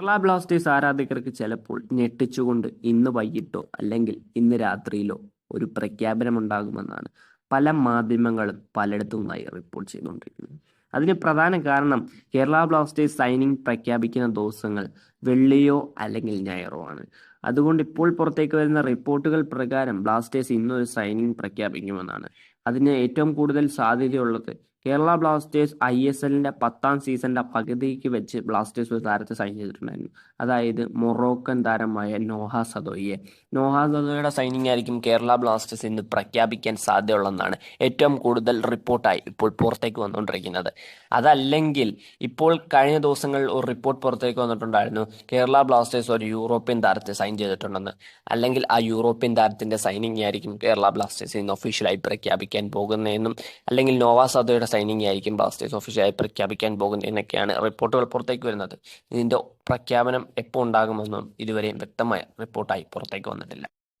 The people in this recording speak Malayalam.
കേരള ബ്ലാസ്റ്റേഴ്സ് ആരാധകർക്ക് ചിലപ്പോൾ ഞെട്ടിച്ചുകൊണ്ട് ഇന്ന് വൈകിട്ടോ അല്ലെങ്കിൽ ഇന്ന് രാത്രിയിലോ ഒരു പ്രഖ്യാപനം ഉണ്ടാകുമെന്നാണ് പല മാധ്യമങ്ങളും പലയിടത്തുമായി റിപ്പോർട്ട് ചെയ്തുകൊണ്ടിരിക്കുന്നത്. അതിന് പ്രധാന കാരണം കേരള ബ്ലാസ്റ്റേഴ്സ് സൈനിങ് പ്രഖ്യാപിക്കുന്ന ദിവസങ്ങൾ വെള്ളിയോ അല്ലെങ്കിൽ ഞായറോ ആണ്. അതുകൊണ്ട് ഇപ്പോൾ പുറത്തേക്ക് വരുന്ന റിപ്പോർട്ടുകൾ പ്രകാരം ബ്ലാസ്റ്റേഴ്സ് ഇന്നൊരു സൈനിങ് പ്രഖ്യാപിക്കുമെന്നാണ് അതിന് ഏറ്റവും കൂടുതൽ സാധ്യതയുള്ളത്. കേരള ബ്ലാസ്റ്റേഴ്സ് ഐ എസ് എല്ലിന്റെ പത്താം സീസണിന്റെ പകുതിക്ക് വെച്ച് ബ്ലാസ്റ്റേഴ്സ് ഒരു താരത്തെ സൈൻ ചെയ്തിട്ടുണ്ടായിരുന്നു. അതായത് മൊറോക്കൻ താരമായ നോഹ സദോയെ. നോഹ സദോയുടെ സൈനിങ് ആയിരിക്കും കേരള ബ്ലാസ്റ്റേഴ്സ് ഇന്ന് പ്രഖ്യാപിക്കാൻ സാധ്യതയുള്ളതെന്നാണ് ഏറ്റവും കൂടുതൽ റിപ്പോർട്ടായി ഇപ്പോൾ പുറത്തേക്ക് വന്നുകൊണ്ടിരിക്കുന്നത്. അതല്ലെങ്കിൽ ഇപ്പോൾ കഴിഞ്ഞ ദിവസങ്ങളിൽ ഒരു റിപ്പോർട്ട് പുറത്തേക്ക് വന്നിട്ടുണ്ടായിരുന്നു. കേരള ബ്ലാസ്റ്റേഴ്സ് ഒരു യൂറോപ്യൻ താരത്തെ സൈൻ ചെയ്തിട്ടുണ്ടെന്ന്. അല്ലെങ്കിൽ ആ യൂറോപ്യൻ താരത്തിന്റെ സൈനിങ് ആയിരിക്കും കേരള ബ്ലാസ്റ്റേഴ്സ് ഇന്ന് ഒഫീഷ്യലായി പ്രഖ്യാപിക്കാൻ പോകുന്നതെന്നും അല്ലെങ്കിൽ നോവാ സദോയുടെ സൈനിങ് ആയിരിക്കും ബ്ലാസ്റ്റേഴ്സ് ഒഫീഷ്യലായി പ്രഖ്യാപിക്കാൻ പോകുന്നതെന്നൊക്കെയാണ് റിപ്പോർട്ടുകൾ പുറത്തേക്ക് വരുന്നത്. ഇതിന്റെ പ്രഖ്യാപനം എപ്പോൾ ഉണ്ടാകുമെന്നും ഇതുവരെയും വ്യക്തമായ റിപ്പോർട്ടായി പുറത്തേക്ക് വന്നിട്ടില്ല.